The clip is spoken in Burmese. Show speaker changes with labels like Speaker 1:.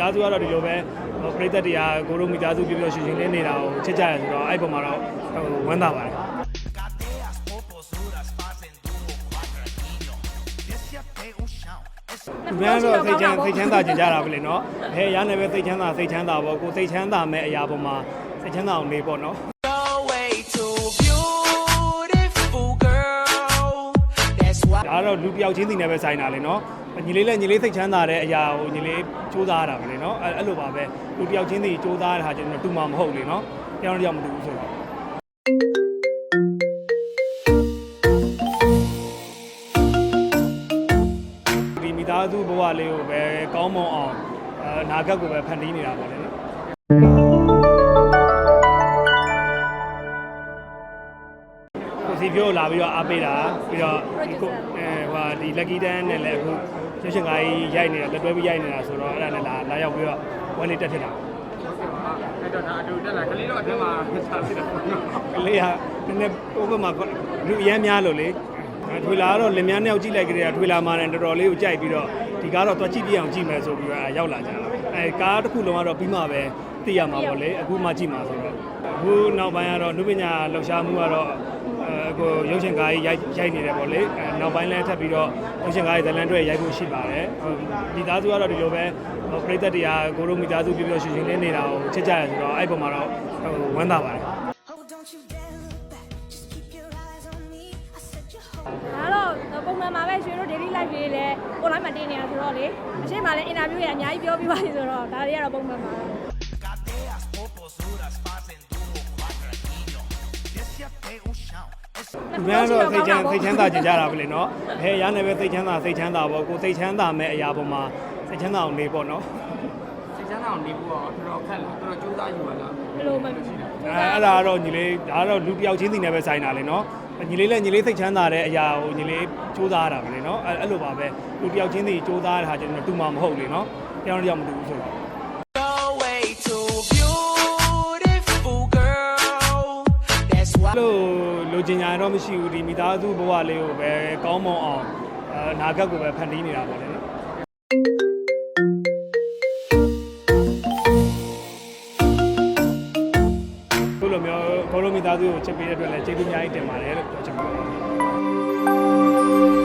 Speaker 1: သားစုကတော့ဒီလိုပဲဟိုပရိသတ်တွေကကိုရိုမီသားစုပြပြရွှင်ရွှင်လေးနေတာကိုချစ်ကြရဆိုတော့အဲ့ပုံမှာတော့ဟိုဝမ်းသာပါတယ်
Speaker 2: Cadeas popozudas fazem duro quatro niño. Desce até o chão. Esse
Speaker 1: ဒီမှန်တော့စိတ်ချမ်းစိတ်ချမ်းသာကြကြတာပဲလေနော်အဲရနေပဲစိတ်ချမ်းသာစိတ်ချမ်းသာပေါ့ကိုစိတ်ချမ်းသာမဲ့အရာပေါ်မှာစိတ်ချမ်းသာအောင်နေပေါ့နော် ကတော့လူတစ်ယောက်ချင်းစီနဲ့ပဲဆိုင်တာလေနော်ညီလေးလည်းညီလေးစိတ်ချမ်းသာတဲ့အရာကိုညီလေးစူးစမ်းရတာပဲလေနော်အဲ့အဲ့လိုပါပဲလူတစ်ယောက်ချင်းစီစူးစမ်းရတာကျွန်တော်တူမှာမဟုတ်လေနော်တယောက်တစ်ယောက်မတူဘူးဆိုတော့ဒီမိသားစုဘဝလေးကိုပဲကောင်းမွန်အောင်အနာဂတ်ကိုပဲဖန်တီးနေတာပါလေနော် ကိုစီပြောလာပြီးတော့အားပေးတာပြီးတော့ဒီကိုအဲဟိုဒီ lucky dan နဲ့လည်းအခုရွှေရှင်ကားကြီးရိုက်နေတာလက်တွဲပြီးရိုက်နေတာဆိုတော့အဲ့ဒါနဲ့လာလာရောက်ပြီးတော့ဝယ်လေးတက်ဖြစ်တာ
Speaker 3: အဲ့တော့ဒါအတူတက်လာကလေးတော့အထက်မှာစားဖြစ်တာပေါ့နော်
Speaker 1: ကလေးဟာနည်းနည်းဥပမာလူအရမ်းများလို့လေအဲထွေလာကတော့လင်မယားနှစ်ယောက်ကြည့်လိုက်ကြတဲ့ထွေလာမှလည်းတော်တော်လေးကိုကြိုက်ပြီးတော့ဒီကားတော့တွက်ကြည့်ပြအောင်ကြည့်မယ်ဆိုပြီးတော့ရောက်လာကြတာအဲကားတစ်ခုလုံးကတော့ပြီးမှပဲသိရမှာပေါ့လေအခုမှကြည့်မှာဆိုတော့အခုနောက်ပိုင်းကတော့နုပညာလှူရှားမှုကတော့အဲ ကိုရုပ်ရှင်ကားကြီးရိုက်ရိုက်နေတယ်ပေါ့လေအဲနောက်ပိုင်းလည်းထပ်ပြီးတော့ရုပ်ရှင်ကားကြီးဇလန်တွေရိုက်ဖို့ရှိပါတယ်ဒီသားစုကတော့ဒီလိုပဲဟိုပရိသတ်တွေကကိုရိုမီသားစုပြပြရွှင်ရွှင်လေးနေတာကိုချစ်ကြရဆိုတော့အဲ့ပုံမှာတော့ဟိုဝမ်းသာပါတယ်
Speaker 4: Oh, don't you dare look back. Just keep your eyes on me. I said you're home.
Speaker 5: ဒါတော့ပုံမှန်မှာပဲရွှေတို့ daily life လေးလည်း online မှာတင်နေတာဆိုတော့လေအရှိမလည်း interview ရအများကြီးပြောပြပါလိမ့်ဆိုတော့ဒါတွေကတော့ပုံမှန်ပါ
Speaker 2: chão. Esse
Speaker 1: ဒီမှန်တော့စိတ်ချမ်းစိတ်ချမ်းသာကြကြတာပဲလေနော်အဲရနေပဲစိတ်ချမ်းသာစိတ်ချမ်းသာပေါ့ကိုစိတ်ချမ်းသာမဲ့အရာပေါ်မှာစိတ်ချမ်းသာအောင်နေပေါ့နော်
Speaker 3: စိတ်ချမ်းသာအောင်နေဖို့တော့တော်တော်ခက်လာတော်တော်ကြိုးစားယူပါလား
Speaker 5: ဘယ်လိုမှ
Speaker 1: အဲအဲ့ဒါကတော့ညီလေးဒါကတော့လူတစ်ယောက်ချင်းစီနဲ့ပဲဆိုင်တာလေနော်ညီလေးလည်းညီလေးစိတ်ချမ်းသာတဲ့အရာကိုညီလေးစူးစမ်းရတာပဲလေနော်အဲ့အဲ့လိုပါပဲလူတစ်ယောက်ချင်းစီစူးစမ်းရတာကျွန်တော်တူမှာမဟုတ်လေနော်တယောက်တစ်ယောက်မတူဘူးဆိုတော့ လိုချင်ညာတော့မရှိဘူးဒီမိသားစုဘဝလေးကိုပဲကောင်းမွန်အောင်အနာဂတ်ကိုပဲဖန်တီးနေတာပေါ့လေနော်ခုလိုမျိုးဘောလုံးမိသားစုကိုချစ်ပေးတဲ့အတွက်လည်းကျေးဇူးအများကြီးတင်ပါတယ်လို့ပြောချင်ပါတယ်